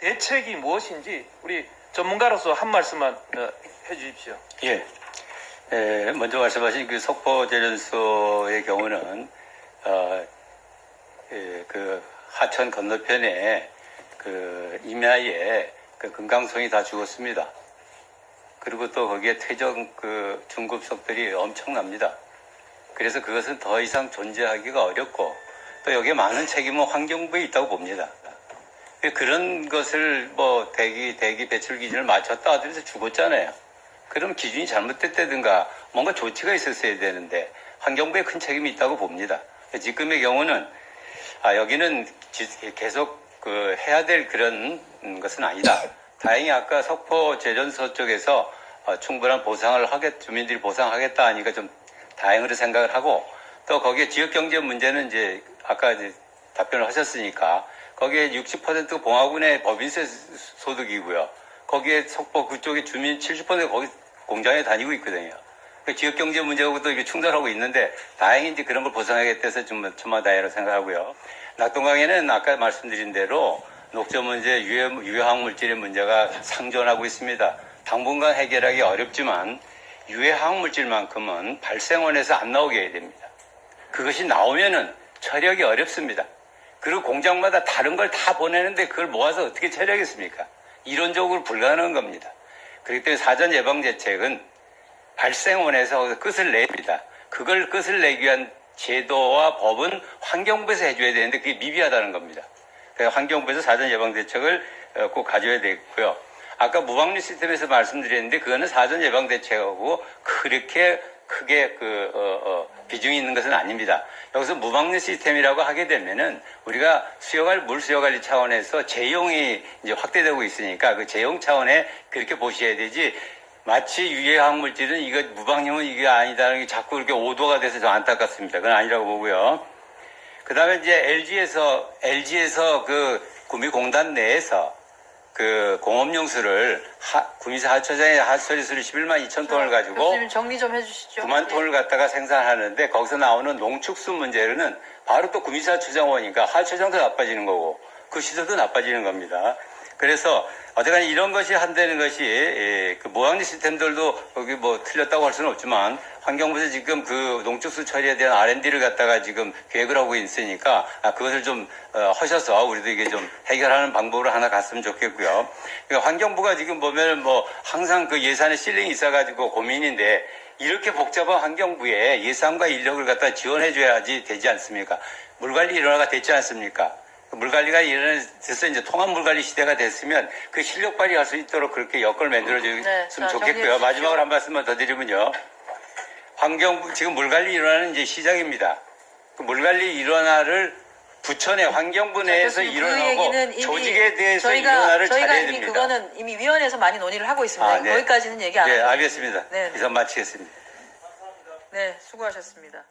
대책이 무엇인지 우리 전문가로서 한 말씀만 어, 해주십시오. 예. 에, 먼저 말씀하신 그 석포제련소의 경우는 어, 예, 그 하천 건너편에 그 임야에 그 금강송이 다 죽었습니다. 그리고 또 거기에 퇴적 그 중급석들이 엄청납니다. 그래서 그것은 더 이상 존재하기가 어렵고 또 여기에 많은 책임은 환경부에 있다고 봅니다. 그런 것을 뭐 대기 대기 배출 기준을 맞췄다 하더라도 죽었잖아요. 그럼 기준이 잘못됐다든가 뭔가 조치가 있었어야 되는데 환경부에 큰 책임이 있다고 봅니다. 지금의 경우는 아 여기는 지- 계속 그 해야 될 그런 것은 아니다. 다행히 아까 석포 제련소 쪽에서 어, 충분한 보상을 하겠 주민들이 보상하겠다 하니까 좀 다행으로 생각을 하고 또 거기에 지역 경제 문제는 이제 아까 이제 답변을 하셨으니까 거기에 60% 봉화군의 법인세 소득이고요. 거기에 석포 그쪽에 주민 70%가 거기 공장에 다니고 있거든요. 그 지역 경제 문제하고도 이게 충돌하고 있는데 다행히 이제 그런 걸 보상하겠다 해서 좀 천만다행으로 생각하고요. 낙동강에는 아까 말씀드린 대로 녹조 문제, 유해, 유해화학 물질의 문제가 상존하고 있습니다. 당분간 해결하기 어렵지만 유해화학 물질만큼은 발생원에서 안 나오게 해야 됩니다. 그것이 나오면은 처리하기 어렵습니다. 그리고 공장마다 다른 걸 다 보내는데 그걸 모아서 어떻게 처리하겠습니까? 이론적으로 불가능한 겁니다. 그렇기 때문에 사전 예방 대책은 발생원에서 끝을 냅니다. 그걸 끝을 내기 위한 제도와 법은 환경부에서 해줘야 되는데 그게 미비하다는 겁니다. 그래서 환경부에서 사전 예방 대책을 어, 꼭 가져야 되고요. 아까 무방류 시스템에서 말씀드렸는데 그거는 사전 예방 대책하고 그렇게 크게 그 어, 어, 비중이 있는 것은 아닙니다. 여기서 무방류 시스템이라고 하게 되면은 우리가 수요관리 물 수요관리 차원에서 재용이 이제 확대되고 있으니까 그 재용 차원에 그렇게 보셔야 되지. 마치 유해화학 물질은 이거 무방류는 이게 아니다는 게 자꾸 이렇게 오도가 돼서 좀 안타깝습니다. 그건 아니라고 보고요. 그 다음에 이제 LG에서, LG에서 그 구미공단 내에서 그 공업용 수를 하, 구미사 하초장에 하처리수를 11만 2천 톤을 가지고 교수님 정리 좀 해주시죠. 9만 톤을 갖다가 생산하는데 거기서 나오는 농축수 문제로는 바로 또 구미사 추장원이니까 하초장도 나빠지는 거고 그 시설도 나빠지는 겁니다. 그래서 어쨌든 이런 것이 한다는 것이 예, 그 모양리 시스템들도 거기 뭐 틀렸다고 할 수는 없지만 환경부에서 지금 그 농축수 처리에 대한 R&D를 갖다가 지금 계획을 하고 있으니까 아, 그것을 좀 어, 하셔서 우리도 이게 좀 해결하는 방법으로 하나 갔으면 좋겠고요. 그러니까 환경부가 지금 보면 뭐 항상 그 예산에 실링이 있어가지고 고민인데 이렇게 복잡한 환경부에 예산과 인력을 갖다 지원해줘야지 되지 않습니까? 물관리 일원화가 됐지 않습니까? 그 물관리가 일어나서 이제 통합 물관리 시대가 됐으면 그 실력 발휘할 수 있도록 그렇게 여건을 만들어주면 네, 자, 좋겠고요. 마지막으로 한 말씀만 더 드리면요. 환경부, 지금 물관리 일원화는 이제 시작입니다. 그 물관리 일원화를 부천의 환경부 내에서 그 일어나고 이미 조직에 대해서 저희가 일원화를 저희가 잘해야 이미 됩니다. 그거는 이미 위원회에서 많이 논의를 하고 있습니다. 아, 네. 거기까지는 얘기 안 네, 하고. 알겠습니다. 네. 이상 마치겠습니다. 네, 수고하셨습니다.